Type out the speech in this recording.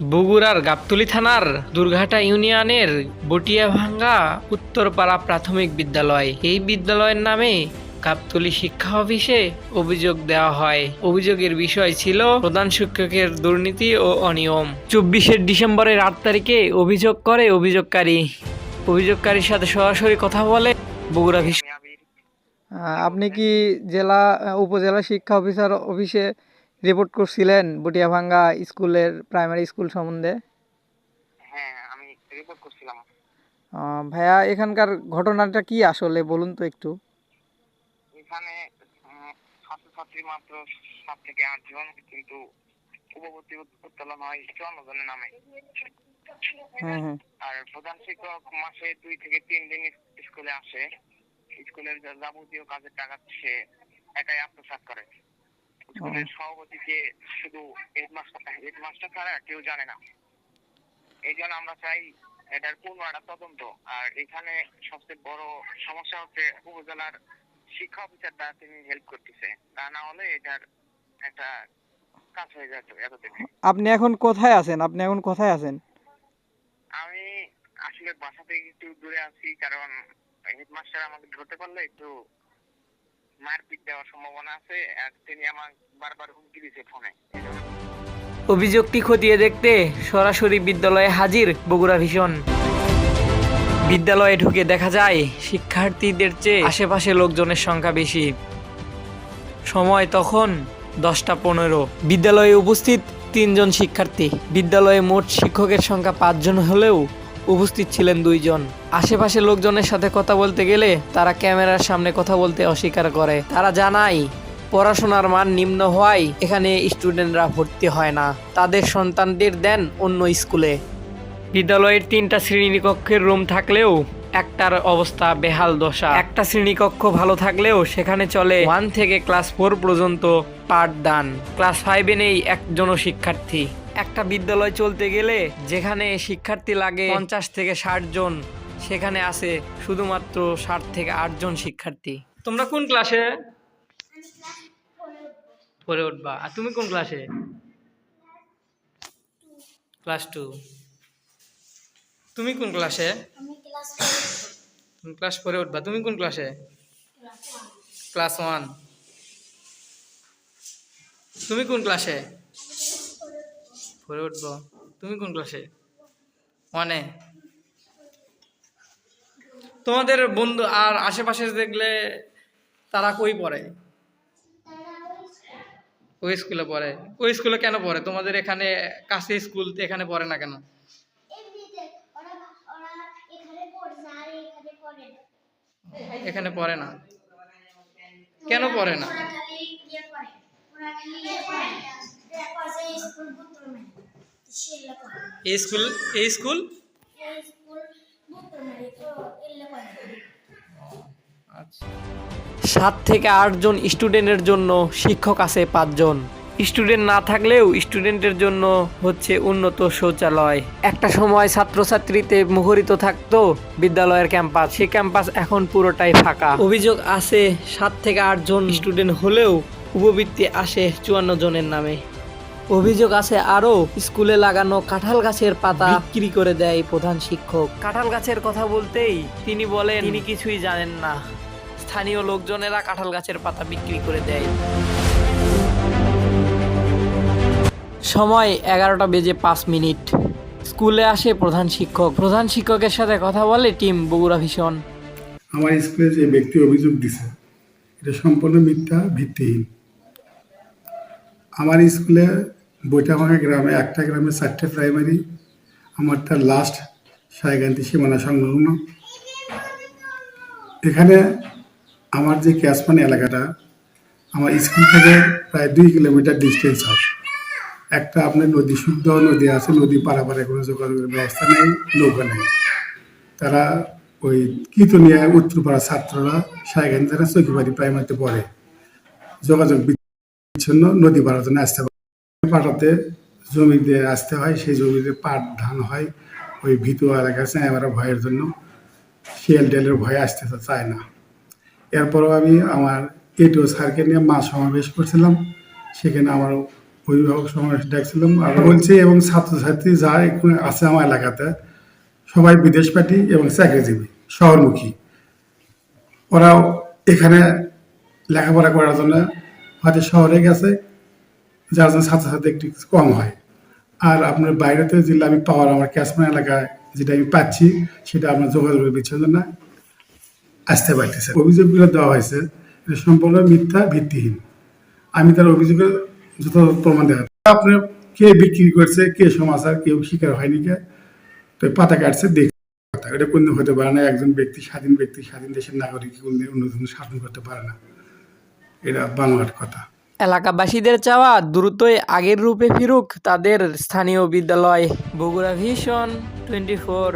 বগুড়ার গাবতলী থানার দুর্ঘাটা ইউনিয়নের বটিয়াভাঙ্গা উত্তরপাড়া প্রাথমিক বিদ্যালয়। এই বিদ্যালয়ের নামে গাবতলী শিক্ষা অফিসে অভিযোগ দেওয়া হয়। অভিযোগের বিষয় ছিল প্রধান শিক্ষকের দুর্নীতি ও অনিয়ম। চব্বিশে ডিসেম্বরের আট তারিখে অভিযোগ করে অভিযোগকারী। অভিযোগকারীর সাথে সরাসরি কথা বলে বগুড়া আপনি কি জেলা, উপজেলা শিক্ষা অফিসার অফিসে রিপোর্ট করছিলেন বটিয়াভাঙ্গা স্কুলের প্রাইমারি স্কুল সম্বন্ধে? হ্যাঁ আমি রিপোর্ট করছিলাম। ভাইয়া এখানকার ঘটনাটা কি আসলে? বলুন তো একটু। এখানে ছাত্রছাত্রী মাত্র সাত থেকে আট জন কিন্তু উপবর্তী উত্তোলন হয় চুয়ান্ন জনের নামে আর প্রধান শিক্ষক মাসে দুই থেকে তিন দিন স্কুলে আসে। স্কুলের যাবতীয় কাজের টাকা সে একাই আত্মসাৎ করে। স্কুলের সভাপতিকে শুধু হেডমাস্টার হেডমাস্টার ছাড়া কেউ জানে না। এই জন্য আমরা চাই এটার পূর্ণ একটা তদন্ত। আর এখানে সবচেয়ে বড় সমস্যা হচ্ছে উপজেলার শিক্ষা অফিসারটা তিনি হেল্প করতেছে। তা না হলে এটার একটা কাজ হয়ে যেত এতদিনে। আপনি এখন কোথায় আছেন? আপনি এখন কোথায় আছেন? আমি আসলে বাসা থেকে একটু দূরে আছি কারণ হেডমাস্টার আমাকে ধরতে পারলে একটু মারপিট দেওয়ার সম্ভাবনা আছে, আর তিনি আমার বারবার হুমকি দিচ্ছে ফোনে। অভিযোগটি খতিয়ে দেখতে সরাসরি বিদ্যালয়ে হাজির বগুড়া ভীষণ বিদ্যালয়ে ঢুকে দেখা যায়, শিক্ষার্থীদের চেয়ে আশেপাশে লোকজনের সংখ্যা বেশি। সময় তখন দশটা পনেরো। বিদ্যালয়ে উপস্থিত তিনজন শিক্ষার্থী। বিদ্যালয়ে মোট শিক্ষকের সংখ্যা পাঁচজন হলেও উপস্থিত ছিলেন দুইজন। আশেপাশে লোকজনের সাথে কথা বলতে গেলে তারা ক্যামেরার সামনে কথা বলতে অস্বীকার করে। তারা জানায়, পড়াশোনার মান নিম্ন হওয়ায় এখানে স্টুডেন্টরা ভর্তি হয় না। তাদের সন্তানদের দেন অন্য স্কুলে। বিদ্যালয়ের তিনটা শ্রেণীকক্ষের রুম থাকলেও একটার অবস্থা বেহাল দশা। একটা শ্রেণীকক্ষ ভালো থাকলেও সেখানে চলে ওয়ান থেকে ক্লাস ফোর পর্যন্ত পাঠদান। ক্লাস ফাইভে নেই একজনও শিক্ষার্থী। একটা বিদ্যালয় চলতে গেলে যেখানে শিক্ষার্থী লাগে পঞ্চাশ থেকে ষাট জন সেখানে আছে শুধুমাত্র ষাট থেকে আটজন শিক্ষার্থী। তোমরা কোন ক্লাসে? পরে উঠবা। আর তুমি কোন ক্লাসে? Class two. তুমি কোন ক্লাসে? তুমি ক্লাস ফোরে উঠবা। তুমি কোন ক্লাসে? Class one. তুমি কোন ক্লাসে? ফোরে উঠবো। তুমি কোন ক্লাসে? ওয়ানে। তোমাদের বন্ধু আর আশেপাশে দেখলে তারা কই পড়ে? ওই স্কুলে পড়ে। ওই স্কুলে কেন পড়ে? তোমাদের এখানে কাছে স্কুল এখানে পড়ে না কেন? এখানে পড়ে না কেন পড়ে না। এই স্কুল এই স্কুল আচ্ছা। সাত থেকে আটজন স্টুডেন্টের জন্য শিক্ষক আছে পাঁচজন। স্টুডেন্ট না থাকলেও স্টুডেন্টের জন্য হচ্ছে উন্নত শৌচালয়। একটা সময় ছাত্রছাত্রীতে মুখরিত থাকতো বিদ্যালয়ের ক্যাম্পাস। সেই ক্যাম্পাস এখন পুরোটাই ফাঁকা। অভিযোগ আছে সাত থেকে আটজন স্টুডেন্ট হলেও উপবৃত্তি আসে চুয়ান্ন জনের নামে। অভিযোগ আছে আরও স্কুলে লাগানো কাঁঠাল গাছের পাতা বিক্রি করে দেয় প্রধান শিক্ষক। কাঁঠাল গাছের কথা বলতেই তিনি বলেন তিনি কিছুই জানেন না। স্থানীয় লোকজনেরা কাঁঠাল গাছের পাতা বিক্রি করে দেয়। সময় এগারোটা বেজে পাঁচ মিনিট। স্কুলে আসে প্রধান শিক্ষক। প্রধান শিক্ষকের সাথে কথা বলে টিম বগুড়া ভীষণ আমার স্কুলে যে ব্যক্তি অভিযোগ দিছে এটা সম্পূর্ণ মিথ্যা ভিত্তিহীন। আমার স্কুলে বৈঠাভাঙা গ্রামে, একটা গ্রামে চারটে প্রাইমারি আমার তার লাস্ট সায়গান্তি সীমানা সংলগ্ন। এখানে আমার যে ক্যাশমান এলাকাটা, আমার স্কুল থেকে প্রায় দুই কিলোমিটার ডিস্টেন্স হয়। একটা আপনার নদী, শুদ্ধ নদী আছে, নদী পারাপারে কোনো যোগাযোগের ব্যবস্থা নেই, নৌকা নেই। তারা ওই কিতনিয়া উত্তরপাড়া ছাত্ররা সাইগান যারা চৌকিবাড়ি প্রাইমারিতে পড়ে। যোগাযোগ বিচ্ছিন্ন, নদী পাড়ার জন্য আসতে পাঠাতে জমি দিয়ে আসতে হয়, সেই জমিতে পাট, ধান হয়, ওই ভিতু এলাকা আছে আমরা ভয়ের জন্য শিয়াল টেলের ভয়ে আসতে চায় না। এরপরও আমি আমার এটিও স্যারকে নিয়ে মা সমাবেশ করছিলাম, সেখানে আমার অভিভাবক সমাবেশ ডাকছিলাম আর বলছি এবং ছাত্রছাত্রী যা এখানে আছে আমার এলাকাতে, সবাই বিদেশ পার্টি এবং চাকরিজীবী, শহরমুখী। ওরাও এখানে লেখাপড়া করার জন্য হয়তো শহরে গেছে যার জন্য ছাত্রছাত্রী একটু কম হয়। আর আপনার বাইরেতে যেগুলো আমি পাওয়ার আমার ক্যাশমান এলাকায় যেটা আমি পাচ্ছি, সেটা আপনার যোগাযোগের বিচ্ছেদ না। আসতে পারতেছে অভিযোগগুলো দেওয়া হয়েছে, এটা সম্পূর্ণ মিথ্যা, ভিত্তিহীন। আমি তার অভিযোগের যত প্রমাণ দেখা আপনি কে বিক্রি করছে, কে সমাচার, কেউ শিকার হয়নি কে? তো পাতা কাটছে দেখ এটা কোনো হতে পারে না, একজন ব্যক্তি, স্বাধীন ব্যক্তি, স্বাধীন দেশের নাগরিক কোনো অন্য ধরনের শাসন করতে পারে না। এটা বাংলার কথা। এলাকাবাসীদের চাওয়া দ্রুতই আগের রূপে ফিরুক তাদের স্থানীয় বিদ্যালয়। Bogura vision twenty four.